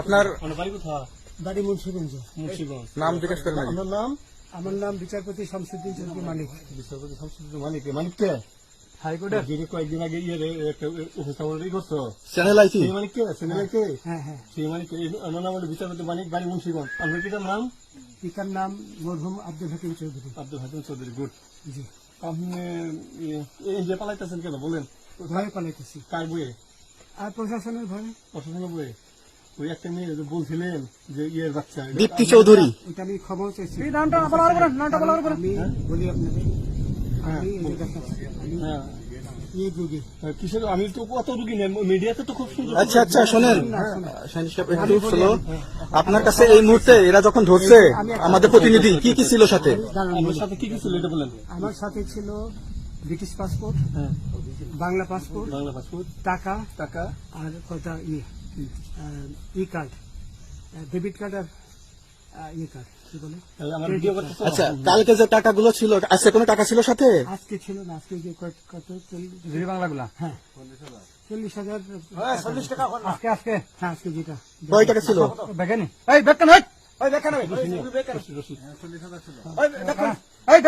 আপনার বাড়ি মুন্সিগঞ্জ নাম জিজ্ঞেস করেন। আপনার নাম আমার নাম বিচারপতি শামসুদ্দিন চৌধুরী মানিক বিচারপতি শামসুদ্দিন মানিক মানিক কে হাইকোর্টের যিনি কয়েকদিন আগে ইয়ে উপস্থাপনা করছ চ্যানেল আইসি সেই মানিক কে সিনেমা কে হ্যাঁ হ্যাঁ সেই মানিক আমার নাম হলো বিচারপতি মানিক বাড়ি মুন্সিগঞ্জ আপনার পিতার নাম পিতার নাম মরহুম আব্দুল হাকিম চৌধুরী আব্দুল হাকিম চৌধুরী গুড জি আপনি ইয়ে, এই যে পালাইতেছেন কেন বলেন ভয়ে পালাইতেছি কার বইয়ে আর প্রশাসনের ভয়ে প্রশাসনের বইয়ে ওই একটা মেয়ে বলছিলেন যে ইয়ের বাচ্চা দীপ্তি চৌধুরী। এটা আমি ক্ষমা চাইছি। নামটা বলার পরে নামটা বলার পরে আমি বলি আপনাদের আমি এই যে দেখাচ্ছি আমি হ্যাঁ। এই আমি তো অত রুগী নেই মিডিয়াতে তো খুব সুন্দর। আচ্ছা আচ্ছা শোনেন। আপনার কাছে এই মুহূর্তে এরা যখন ধরছে আমাদের প্রতিনিধি কি কি ছিল সাথে? আমার সাথে কি কি ছিল এটা বলেন। আমার সাথে ছিল ব্রিটিশ পাসপোর্ট হ্যাঁ। বাংলা পাসপোর্ট বাংলা পাসপোর্ট টাকা টাকা। আর কটা ইয়ে? ই কার্ড ডেবিট কার্ড আর ই কার্ড কি বলে? এই আমার ভিডিও করতেছে? আচ্ছা কালকে যে টাকাগুলো ছিল আজকে কোনো টাকা ছিল সাথে? আজকে ছিল না আজকে যে কত- কত? চল্লিশ বাংলাগুলা? হ্যাঁ। চল্লিশ হাজার। চল্লিশ টাকা আজকে আজকে? হ্যাঁ আজকে যেটা। কয় টাকা ছিল? বেকেনি এই বেকেন ওই বেকেন ওই এই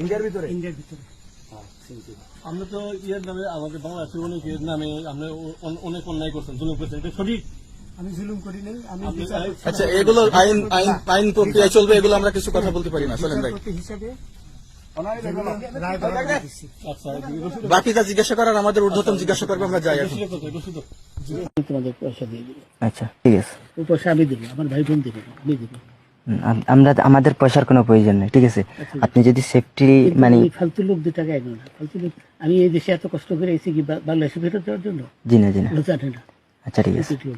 ইন্ডিয়ার ভিতরে? ইন্ডিয়ার ভিতরে। আমরা তো ইয়ের নামে আমাদের বাংলাদেশের অনেক ইয়ের নামে আমরা অনেক অন্যায় করছেন জুলুম করছেন। এটা সঠিক? আমি জুলুম করি নাই আমি। আচ্ছা এগুলো আইন আইন আইন প্রক্রিয়া চলবে এগুলো আমরা কিছু কথা বলতে পারি না চলেন ভাই। হিসাবে? আচ্ছা জিজ্ঞাসা করার আমাদের ঊর্ধ্বতন জিজ্ঞাসা করবে আমরা যাই এখন। রসিদ কত রসিদ তোমাদের পয়সা দিয়ে দিবো আচ্ছা ঠিক আছে। পয়সা আমি দেবো আমার ভাই বোন দেবে আমি দেবো। আমরা আমাদের পয়সার কোনো প্রয়োজন নেই ঠিক আছে? আপনি যদি সেফটি মানে ফালতু লোক দু টাকা এগো না। ফালতু লোক আমি এই দেশে এত কষ্ট করে এসেছি কি বাংলাদেশে ফেরত দেওয়ার জন্য? জি না জি না। ও জানে না। আচ্ছা ঠিক আছে। এটুকু।